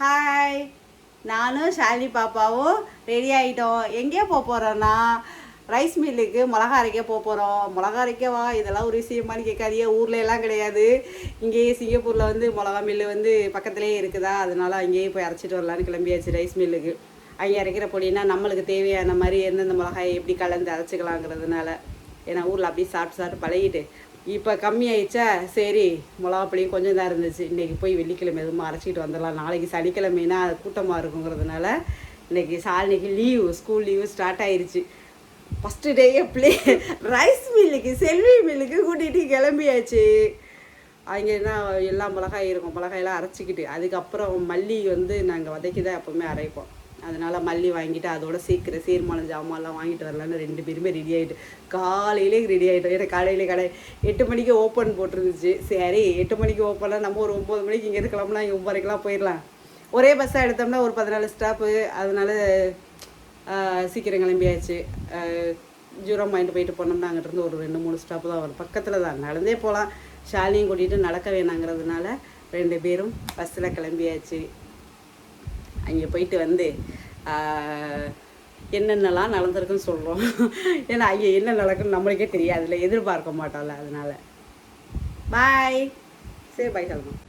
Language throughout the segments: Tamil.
ஹாய் நானும் ஷாலினி பாப்பாவும் ரெடி ஆகிட்டோம் எங்கே போக போகிறோன்னா ரைஸ் மில்லுக்கு மிளகா அரைக்க போக போகிறோம் மிளகா அரைக்கவா இதெல்லாம் ஒரு விஷயமானு கேட்காதீங்க. ஊரில் எல்லாம் கிடையாது. இங்கேயே சிங்கப்பூரில் வந்து மிளகா மில்லு வந்து பக்கத்துலேயே இருக்குதா? அதனால அங்கேயே போய் அரைச்சிட்டு வரலான்னு கிளம்பியாச்சு ரைஸ் மில்லுக்கு அங்கே அரைக்கிற பொடினா நம்மளுக்கு தேவையான மாதிரி எந்தெந்த மிளகாயை எப்படி கலந்து அரைச்சிக்கலாங்கிறதுனால. ஏன்னா ஊரில் அப்படியே சாப்பிட்டு சாப்பிட்டு பழகிட்டு இப்போ கம்மியாயிடுச்சா? சரி மிளகா கொஞ்சம் தான் இருந்துச்சு. இன்றைக்கி போய் வெள்ளிக்கிழமை எதுவும் அரைச்சிட்டு வந்துடலாம். நாளைக்கு சனிக்கிழமைனா அது கூட்டமாக இருக்குங்கிறதுனால இன்றைக்கி சாலினிக்கு லீவு ஸ்கூல் லீவு ஸ்டார்ட் ஆயிடுச்சு ஃபஸ்ட்டு டேயே பிள்ளை ரைஸ் மில்லுக்கு செல்வி மில்லுக்கு கூட்டிகிட்டு கிளம்பியாச்சு. அங்கே என்ன எல்லாம் மிளகாய் இருக்கும். மிளகாயெல்லாம் அரைச்சிக்கிட்டு அதுக்கப்புறம் மல்லி வந்து நாங்கள் வதக்கி தான் எப்போவுமே அரைப்போம். அதனால் மல்லி வாங்கிட்டு அதோட சீக்கிரம் சீர்மானம் ஜாமான்லாம் வாங்கிட்டு வரலான்னு ரெண்டு பேருமே ரெடி ஆகிட்டு காலையிலே ரெடி ஆகிட்டோம் ஏன்னா காலையிலே கடை எட்டு மணிக்கு ஓப்பன் போட்டிருந்துச்சு. சரி எட்டு மணிக்கு ஓப்பனாக நம்ம ஒரு ஒம்பது மணிக்கு இங்கே இருக்கலாம்னா இங்கே ஒம்பரைக்கெலாம் போயிடலாம் ஒரே பஸ்ஸாக எடுத்தோம்னா ஒரு பதினாலு ஸ்டாப்பு அதனால சீக்கிரம் கிளம்பியாச்சு. ஜூரம் வாங்கிட்டு போயிட்டு போனோம்னா அங்கிட்டிருந்து ஒரு ரெண்டு மூணு ஸ்டாப்பு தான் வரும். பக்கத்தில் தான். நடந்தே போகலாம். ஷாலியும் கூட்டிகிட்டு நடக்க வேணாங்கிறதுனால ரெண்டு பேரும் பஸ்ஸில் கிளம்பியாச்சு. அங்கே போயிட்டு வந்து என்னென்னலாம் நடந்திருக்குன்னு சொல்கிறோம் ஏன்னா ஐயா என்ன நடக்குன்னு நம்மளுக்கே தெரியாதுல்ல எதிர்பார்க்க மாட்டோம்ல அதனால். பாய் சரி பாய் சொல்லணும்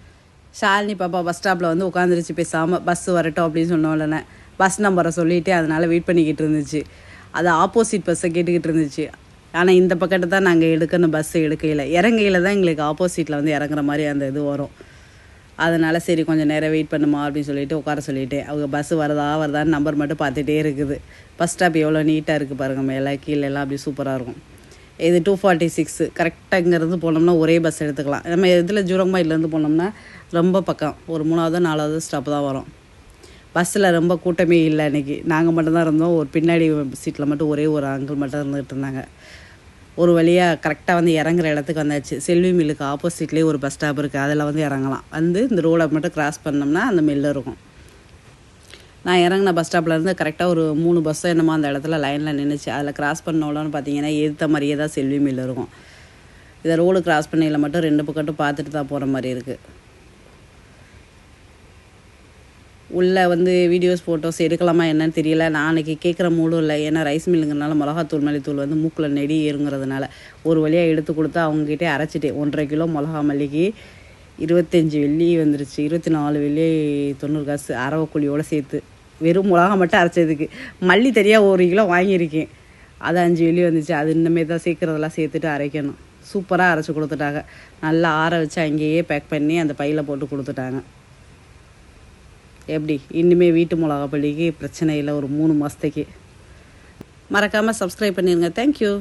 ஷாலினி பாப்பா பஸ் ஸ்டாப்பில் வந்து உட்காந்துருச்சு பேசாமல் பஸ் வரட்டும் அப்படின்னு சொன்ன பஸ் நம்பரை சொல்லிவிட்டு அதனால் வெயிட் பண்ணிக்கிட்டு இருந்துச்சு. அது ஆப்போசிட் பஸ்ஸை கேட்டுக்கிட்டு இருந்துச்சு. ஆனால் இந்த பக்கத்தை தான் நாங்கள் எடுக்கணும் பஸ்ஸு எடுக்கையில். இறங்கையில் தான் எங்களுக்கு ஆப்போசிட்டில் வந்து இறங்குற மாதிரி அந்த இது வரும். அதனால் சரி கொஞ்சம் நேரம் வெயிட் பண்ணுமா அப்படின்னு சொல்லிட்டு உட்கார சொல்லிட்டேன் அவங்க பஸ் வரதா வருதான்னு நம்பர் மட்டும் பார்த்துட்டே இருக்குது. பஸ் ஸ்டாப் எவ்வளோ நீட்டாக இருக்குது பாருங்கள் மேலே கீழே எல்லாம் அப்படி சூப்பராக இருக்கும். இது டூ ஃபார்ட்டி சிக்ஸ் கரெக்டாக இங்கேருந்து போனோம்னா ஒரே பஸ் எடுத்துக்கலாம். நம்ம இதில் ஜூரங்மாயிலேருந்து போனோம்னா ரொம்ப பக்கம் ஒரு மூணாவது நாலாவது ஸ்டாப் தான் வரும். பஸ்ஸில் ரொம்ப கூட்டமே இல்லை அன்றைக்கி நாங்கள் மட்டும்தான் இருந்தோம் ஒரு பின்னாடி சீட்டில் மட்டும் ஒரே ஒரு அங்கிள் மட்டும் இருந்துகிட்டு இருந்தாங்க. ஒரு வழியாக கரெக்டாக வந்து இறங்குற இடத்துக்கு வந்தாச்சு. செல்வி மில்லுக்கு ஆப்போசிட்லேயே ஒரு பஸ் ஸ்டாப் இருக்குது அதில் வந்து இறங்கலாம். வந்து இந்த ரோடை மட்டும் கிராஸ் பண்ணோம்னா அந்த மில்லு இருக்கும். நான் இறங்கின பஸ் ஸ்டாப்லேருந்து கரெக்டாக ஒரு மூணு பஸ்ஸோ என்னமோ அந்த இடத்துல லைனில் நின்றுச்சு அதில் கிராஸ் பண்ணோன்னு பார்த்தீங்கன்னா எதிர்த்த மாதிரியே தான் செல்வி மில் இருக்கும். இதை ரோடு கிராஸ் பண்ணையில் மட்டும் ரெண்டு பக்கட்டும் பார்த்துட்டு தான் போகிற மாதிரி இருக்குது உள்ளே வந்து வீடியோஸ் ஃபோட்டோஸ் எடுக்கலாமா என்னன்னு தெரியல. நான் அன்றைக்கி கேட்குற மூடும் இல்லை. ஏன்னா ரைஸ் மில்லுங்கிறனால மிளகாத்தூள் மல்லித்தூள் வந்து மூக்கில் நெடி ஏறுங்கிறதுனால. ஒரு வழியாக எடுத்து கொடுத்தா அவங்ககிட்டே அரைச்சிட்டேன். ஒன்றரை கிலோ மிளகா மல்லிக்கு இருபத்தஞ்சி வெள்ளி வந்துருச்சு. இருபத்தி நாலு வெள்ளி தொண்ணூறு காசு அரவக்குழியோடு சேர்த்து. வெறும் மிளகா மட்டும் அரைச்சதுக்கு. மல்லி தெரியாக ஒரு கிலோ வாங்கியிருக்கேன். அது அஞ்சு வெள்ளி வந்துச்சு. அது இன்னமே தான் சீக்கிரதெல்லாம் சேர்த்துட்டு அரைக்கணும். சூப்பராக அரைச்சி கொடுத்துட்டாங்க. நல்லா ஆற வச்சு அங்கேயே பேக் பண்ணி அந்த பையில் போட்டு கொடுத்துட்டாங்க. எப்படி? இன்னுமே வீட்டு மிளகா பள்ளிக்கு பிரச்சனை இல்லை ஒரு மூணு மாதத்துக்கு மறக்காமல் சப்ஸ்கிரைப் பண்ணிடுங்க தேங்க்யூ